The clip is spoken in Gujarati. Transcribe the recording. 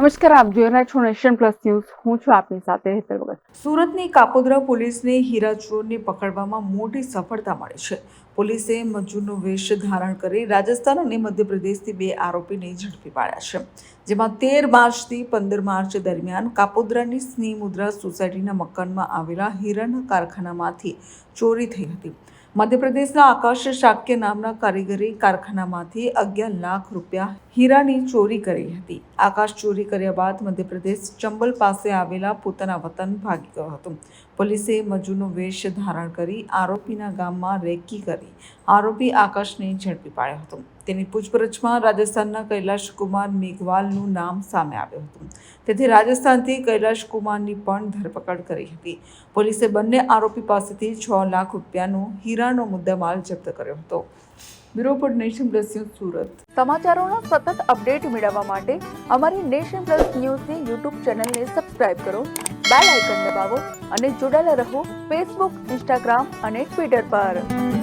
નમસ્કાર, આપ જોઈ રહ્યા છો નેશન પ્લસ ન્યૂઝ. હું છું આપની સાથે હેતલ ભગત. સુરતની કાપોદ્રા પોલીસને હીરા ચોરને પકડવામાં મોટી સફળતા મળી છે. પોલીસે મજૂરનો વેશ ધારણ કરી રાજસ્થાન અને મધ્યપ્રદેશથી બે આરોપીને ઝડપી પાડ્યા છે. જેમાં તેર માર્ચથી પંદર માર્ચ દરમિયાન કાપોદ્રાની સ્નેહ મુદ્રા સોસાયટીના મકાનમાં આવેલા હીરાના કારખાનામાંથી ચોરી થઈ હતી. મધ્યપ્રદેશના આકાશ શાક્ય નામના કારીગરી કારખાનામાંથી અગિયાર લાખ રૂપિયા હીરાની ચોરી કરી હતી. આકાશ ચોરી કર્યા બાદ મધ્યપ્રદેશ ચંબલ પાસે આવેલા પોતાના વતન ભાગી ગયો હતો. પોલીસે મજૂરનો વેશ ધારણ કરી આરોપીના ગામમાં રેકી કરી આરોપી આકાશને ઝડપી પાડ્યો હતો. તેની પૂછપરછમાં રાજસ્થાનના કૈલાશ કુમાર મેઘવાલનું નામ સામે આવ્યું હતું. તેથી રાજસ્થાનથી કૈલાશ કુમારની પણ ધરપકડ કરી હતી. પોલીસે બંને આરોપી પાસેથી છ લાખ રૂપિયાનો હીરાનો મુદ્દામાલ જપ્ત કર્યો હતો. બ્યુરો પર નેશન પ્લસ ન્યૂઝ સુરત. સમાચારોના સતત અપડેટ મેળવવા માટે અમારી નેશન પ્લસ ન્યૂઝની યુટ્યુબ ચેનલને સબસ્ક્રાઇબ કરો, બેલ આઇકન દબાવો અને જોડાયેલા રહો ફેસબુક, ઇન્સ્ટાગ્રામ અને ટ્વિટર પર.